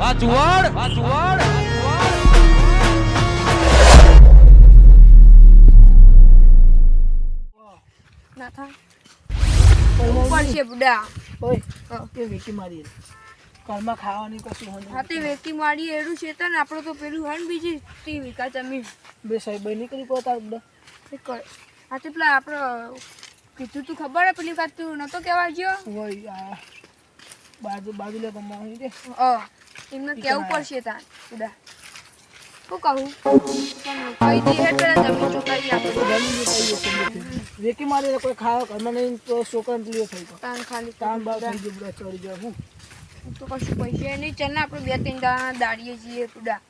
આ ચુવાડ આ ચુવાડ ના થાય ઉપર છે બુડા. ઓય હા. વેકી મારી ઘરમાં ખાવાની કશું હોય હા તે વેકી મારી એરું છે તને આપણો તો પેલું હોય ને બીજી તી વિકા જમીન. બે સાહેબ નીકળી પડે તાર બધા એ કર. હા તે પેલા આપણો કીધું તું ખબર હે પેલી વાત તું નતો કહેવા ગયો? હોય બાજુ બાજુ લે તો. રે અ એમને કેવું પડશે તાન? બુડા શું કહું? કહી દઈએ પેલા જમીન ચોકાઈ આપણે. વેકી મારી કોઈ ખાવા ઘરમાં નહીં તો છોકરાને પેલું થઈ ગયો. તાન ખાલી તાન બાર થઈ ગયું બધા ચડી જાય હું. તો કશું પૈસા નહીં ચાલ ને આપણે બે ત્રણ દાણા દાડીએ જઈએ આ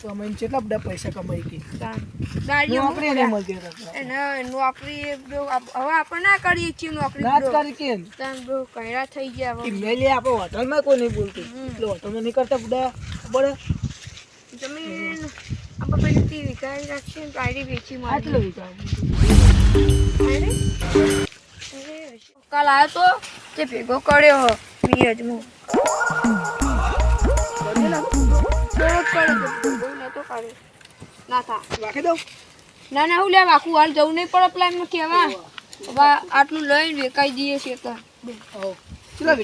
તો અમે કેટલા બધા પૈસા કમાઈ કે. નોકરી નહીં મળતી નોકરી હવે આપણે ના કરીએ છીએ નોકરી ના કરી કે. bro, થઈ ગયા હવે. મેલી આપણે હોટલમાં કોઈ નહીં બોલતું. એટલે હોટલમાં નહીં કરતા બધા. ખબર જમીન આપણે પેલી તી વિકાઈ રાખીએ આયરી વેચી આટલો મારી કાલ આવ્યો તો? તે ભેગો કર્યો હો બહુ ના થા. રાખી દઉં? ના ના હું લે આખું હાલ જવું નહીં પડે પેલા એમને કહેવા હવે આટલું લઈને વેકાઈ દઈએ છીએ તો. કેટલા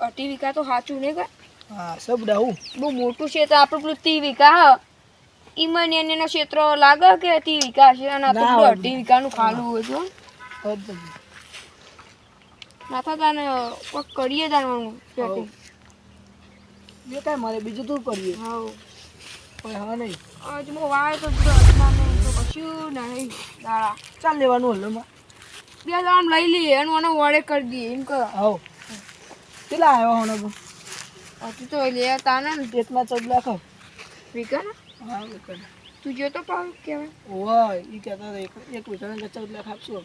અઢી વીઘા તો સાચું નહીં હા સબ બહુ મોટું ક્ષેત્ર આપણું પેલું ત્રી વીઘા ઈમન એનો ક્ષેત્ર લાગે કે ત્રી વીઘા છે? અને આ તો પેલું અઢી વીઘાનું ખાલું હોય છે નાથા તાને કરીએ જાણવાનું બે કાંઈ મારે બીજું તું કરીએ. હાઉ. કોઈ હા નહીં. આજ મો વાય તો નહીં તો કશું નહીં. દાડા. ચાલ લેવાનું હલમાં બે દાડા લઈ લઈએ એનું અને વડે કરી દઈએ એમ કહો આવો કેટલા આવ્યો હોને પણ હજુ તો લે તાને ને. પેટમાં ચૌદ લાખ વિકન ને. હા વિકન તું જોતો પાવ કહેવાય ઓય ઈ કહેતા હતા એક વિકન ચૌદ લાખ આપશું.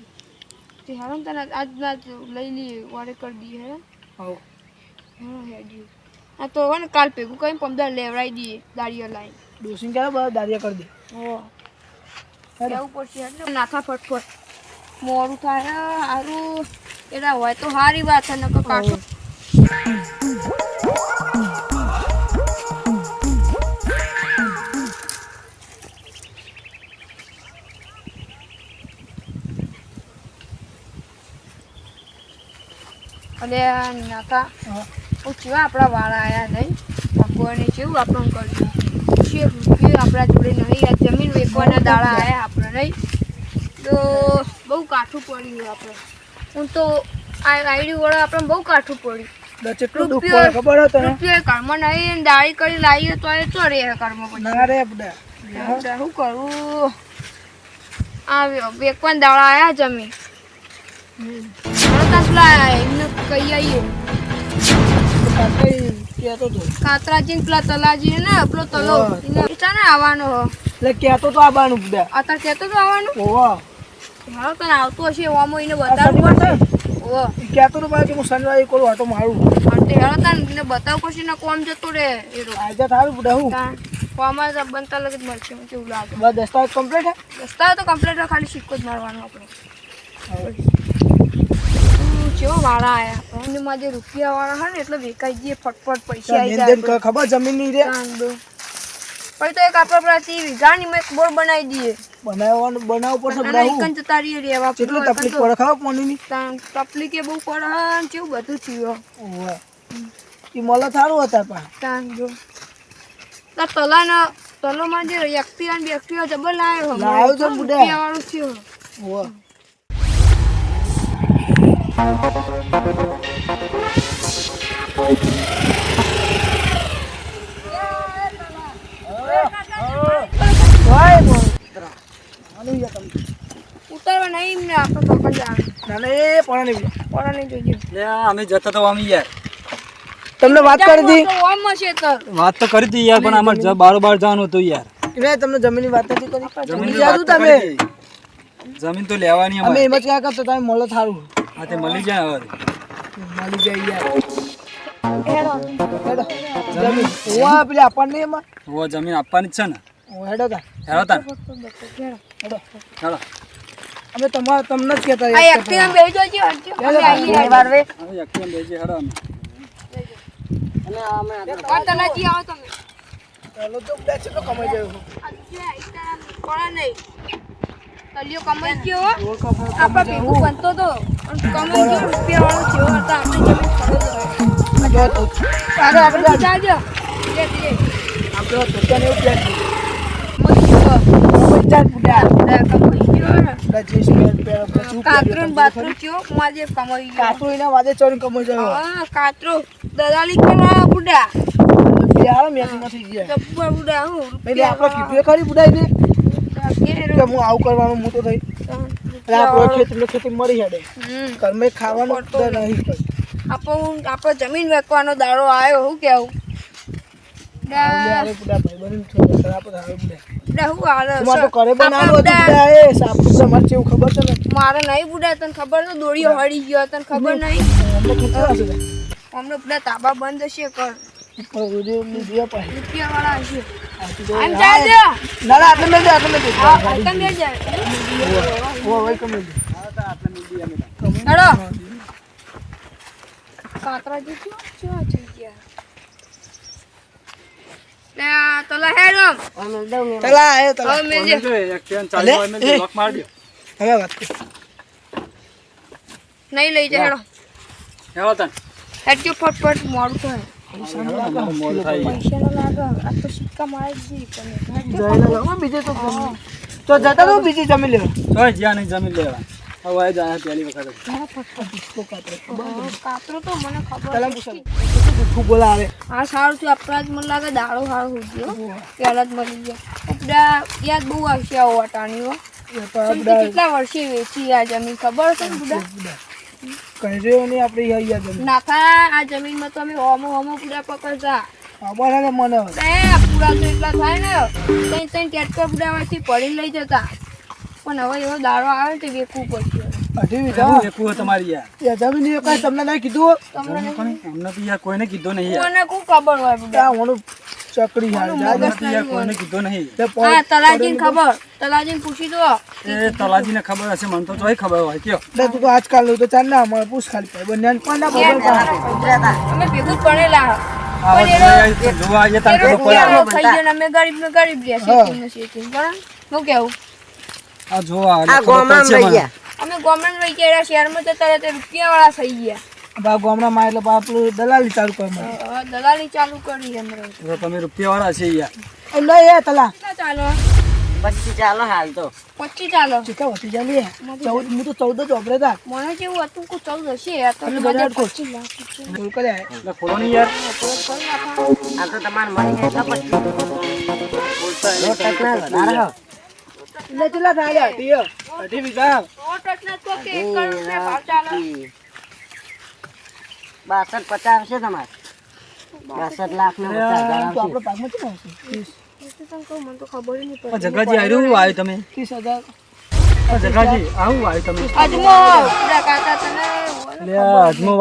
તે હારો તને આજ ના જ લઈ લઈએ વડે કરી દઈએ હે. આવો હા હેડ્યું. આ તો હવે ને કાલ ભેગું કરીને પંદર લેવડાવી દઈએ દાળીઓ લાઈન. ડોસીને ક્યારે બધા દાળિયા કરી દે. હો. જવું પડશે નાખા ફટફટ. મોડું થાય સારું એના હોય તો સારી વાત છે નકર કાઢો અને નાથા કેવા આપણા વાળા આયા નહીં. ભગવાને કેવું આપણને કર્યું. છે રૂપિયો આપણા જોડે નહીં આ જમીન વેચવાના દાડા આવ્યા આપણે નહીં. તો બહુ કાઠું પડ્યું આપણે. હું તો આ આઈડી વાળા આપણે બહુ કાઠું પડ્યું. કેટલું દુઃખ પડે ખબર હે રૂપિયો ઘરમાં નહીં દાળી કરી લાવીએ તો એ તો ના રે શું કરું? આવ્યો વેકવાન દાડા આવ્યા જમીન. પેલા એમને કહી આવીએ. કાતરાજી ને પેલા તલાજી ને પેલો તલો ને આવવાનો હો. એટલે કહેતો તો આબાનું બે. અત્યારે કહેતો તો આવવાનું? ઓવા મારો તને આવતો હશે એને આ બતાવવું પડશે. છે ઓ કહેતો તો પાછું હું શનિવારે એક ઓલો મારું અને તે તને બતાવવું પડશે ને કોમ જતો રે એ રો આજે થારું બધા હું? જ બનતા લગે જ મળશે મને કેવું લાગે દસ્તાવેજ કમ્પ્લીટ હે રસ્તા તો કમ્પ્લીટ ખાલી સિક્કો જ મારવાનો આપણે. કેવો વાળા આયા? એમની માં જે રૂપિયા વાળા હોય ને એટલે વેકાઈ જઈએ ફટફટ પૈસા આવી જાય ખબર જમીનની રે? તાન તો એક આપણે પેલા તી વીઘાની એક બોર બનાવી દઈએ બનાવવાનું બનાવવું પડશે બધા અને હું એકન જતા રહીએ રેવા કેટલું તકલીફ પડે ખબર પાણીની તકલીફ એ બહુ પડે ને કેવું બધું થયું ઓવા. ઈ મળે થારું હતા પા તાન જો તા તલાના તલોમાં જે વ્યક્તિ અને વ્યક્તિઓ જબર લાયો લાયો તો બુડા. વાળું થયું. ઓવા. ઉતારવા નહીં આપણે પણ નહીં નહીં લે અમે જતા તો અમે યાર. તમને વાત કરી હતી? વાત તો કરી હતી યાર પણ અમારે બારો બાર જવાનું હતું યાર. મેં તમને જમીનની વાત નથી કરી? જમીન જાદુ તમે? જમીન તો લેવાની અમે એમ જ ક્યાં કરતો? તમે મળો થારું હા તે મળી જાય હવે. મળી જાય યાર. હેડો. જમીન. ઓવા પેલી આપણને એમાં. ઓ જમીન આપવાની જ છે ને. ઓ હેડો તા. હેડો તા હેડો. હેડો. અમે તમાર તમને જ કહેતા આ એક્ટિવા. બેસી જજો હરજો અમે આવીએ હવે એક્ટિવ બેસી હેડો અમે. આ તલાજી આવો તમે. ચાલો તો બધા કેટલો કમાઈ ગયો. કોણ નહીં. કલિયો કમાઈ ગયો હો. આપણા ભેગું બનતો તો કમાઈ ગયો રૂપિયા વાળો થયો હતા. આપણે જમીન ખરીદ જો તો. આગળ આગળ આપણે ચાલજો. ધીરે ધીરે. આપણે ધોતિયાને એવું પહેરી મળી ગયો પચાસ ફૂટ્યા આપણે કમાઈ ગયો. ને. બધા જીન્સ પેન્ટ પહેરો, પછી શું કાતરો દલાલી કરવા બુડા બુડા હું આપણે કીધું ખરી બુડાઈને કે હું આવું કરવાનું હું તો થઈ આપણે ખેતી ખેતી મરી હેડે. ઘરમાં ખાવાનું તો નહીં. કઈ આપણો આપણો જમીન વેચવાનો દાડો આવ્યો શું કેવું? મારે નહીં બુડા તને ખબર તો દોડીઓ હળી ગયો તને ખબર નહીં? અમને તાબા બંધ હશે કર. ઉપર વીડિયો ની જોયા હેડો. જે હેડો. જો જો નહીં લઈ જાય હેડો. હેડો ફટફટ મોડું થાય. થાય આ સારું છે આપણા જ મને લાગે દાડો સારો ઉગ્યો પહેલા જ મળી ગયા બધા યાદ બહુ આવશે આ વટાણીઓ કેટલા વર્ષે વેચી આ જમીન ખબર છે ને બધા કહી નહીં આપણે અહીંયા જમીન. નાખા આ જમીનમાં તો અમે હોમો હોમો પૂરા પકડતા. અમારા ને મને. એ પૂરા તો એટલા થાય ને. ત્રણ ત્રણ ટ્રેક્ટર પૂરાવાથી પડી લઈ જતા. પણ હવે એવો દાડો આવે તે વેકવું પડશે. અઢી વીઘા તમારી યાર. યાર જમીન એ કાંઈ તમને નહીં કીધું. તમને નહીં- તો યાર કોઈને કીધું નહીં કોને ખબર હોય બધા ત્યાં ઓનું ચકડી કોઈને કીધું નહીં. હા તલાજીને ખબર? તલાજીને પૂછી દો એ તલાજીને ખબર હશે મને તો જોઈ ખબર હોય. કયો. એટલે તું તો આજકાલનું તો ચાલ ના મળે પૂછ ખાલી પડે બંને કોણ ના અમે ભેગું પડેલા. અમે ગવર્મેન્ટ લઈ ગયા શહેરમાં જતા રહ્યા તે રૂપિયા વાળા થઈ ગયા. બા ગામડામાં એટલે બા દલાલી ચાલુ કરે દલાલી ચાલુ કરી અંદર તમે રૂપિયા વાળા છે યાર. એ લઈ એ તલા. ચાલો? પછી ચાલો હાલ તો. પચીસ ચાલો. ચીકા વધી ચૌદ હું તો ચૌદ જ વાપરે તા. મને કેવું હતું કે ચૌદ હશે તો બજાર ખોલ. લાખ કરે ખોલો નહીં યાર. આપણે કરી નાખો. આ તો તમારે મળી જાય તો પછી દોઢ ટકના વધારે હો. એટલે કેટલા થાય અઢી અઢી વીઘા. તો કે એક કરોડ રૂપિયા ભાવ ચાલે. બાસઠ પચાસ છે તમારે. બાસઠ લાખ ને પચાસ હજાર. જગાજી આવ્યું હું આવ્યું તમે? ત્રીસ હજાર. જગાજી આવું આવ્યું તમે? અજમો.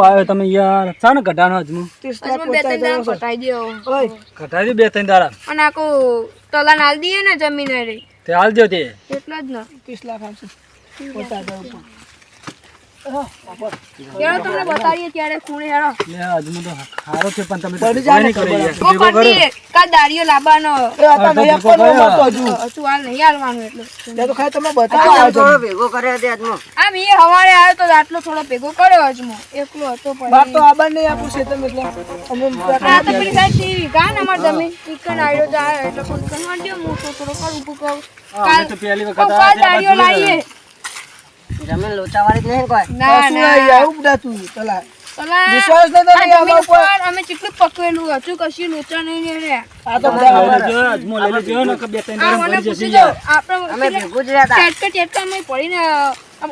આવ્યો તમે યાર. ચાને ને લાખ અજમો દે બે ત્રણ દાડા અને આખું તલાન હાલ દઈએ ને જમીન. તે હાલ દો તે. એટલા જ ને. ત્રીસ લાખ આવશે. પચાસ હજાર હેડો તમને બતાવીએ ત્યારે ખૂણે હેડો. લે અજમો તો હારો છે પણ તમે પડી જાય કો કરી કરો. કરતી કાલ દાડીઓ લાવવાનો? એ આતા નહીં આપવાનો અમારે હજુ. તું હાલ નહીં હાલવાનું એટલે. તો ખાલી તમે બતાવો. થોડો ભેગો કર્યો તે આજનો. આ મે હવારે આવ્યો તો આટલો થોડો ભેગો કર્યો અજમો એકલો હતો બાપ તો પછી નહીં આપું છે તમે એટલે અમે આ તો પેલી સાઈડ ટીવી. કા ને અમાર જમીન? ઈકન આવ્યો તો એટલે ફોન કરવા દે હું તો થોડો કર કહું હા, તો પહેલી વખત આ દાડીઓ લાવીએ. જમીન લોચાવાળી જ નહીં કોઈ? ના ના. આવું બધા તું તલા વિશ્વાસ નહીં ઉપર અમે કેટલું પકવેલું હતું કશું લોચા નહીં ને આ તો લઈ બધા અજમો લઈ લેજો ને કે બે ત્રણ આ દાડા મને મરી પૂછી જશે આપણે અમે ભેગું જ રહેતા. ટેટકા ટેટકા અમે પડીને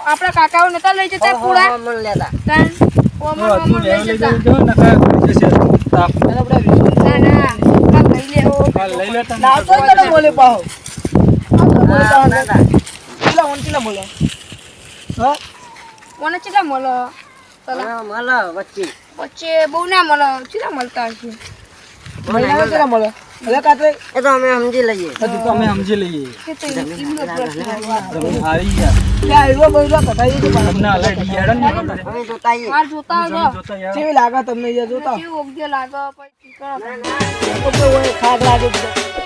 આપણા કાકાઓ નતા લઈ જતા પૂરા? મન લેતા. તાન ઓમર તો ઓમર લઈ જતા. ને જશે. તાપ. ના ના લઈ ના. તો પાહો. આ તો ના, ના. ઓન બોલે. હા? કોને ચેટલા મળો? મળો વચ્ચે. વચ્ચે બહુ ના મળો. ચેટલા મળતા હશે? મહિનાના કેટલા મળે. એટલે કાતરે એ તો અમે સમજી લઈએ. હજુ તો અમે સમજી લઈએ. કે તો એમનો પ્રશ્ન જમીન હારી યાર ત્યાં આવ્યો બૈરો કટાઈ ગયો તમને હાલે હેડન ને જોતા માર જોતા જમીન હતો જોતા યાર કેવી લાગે તમને યાર જોતા? કેવું લાગે? પછી કરો. તો કોઈ ખાગ લાગે બધા.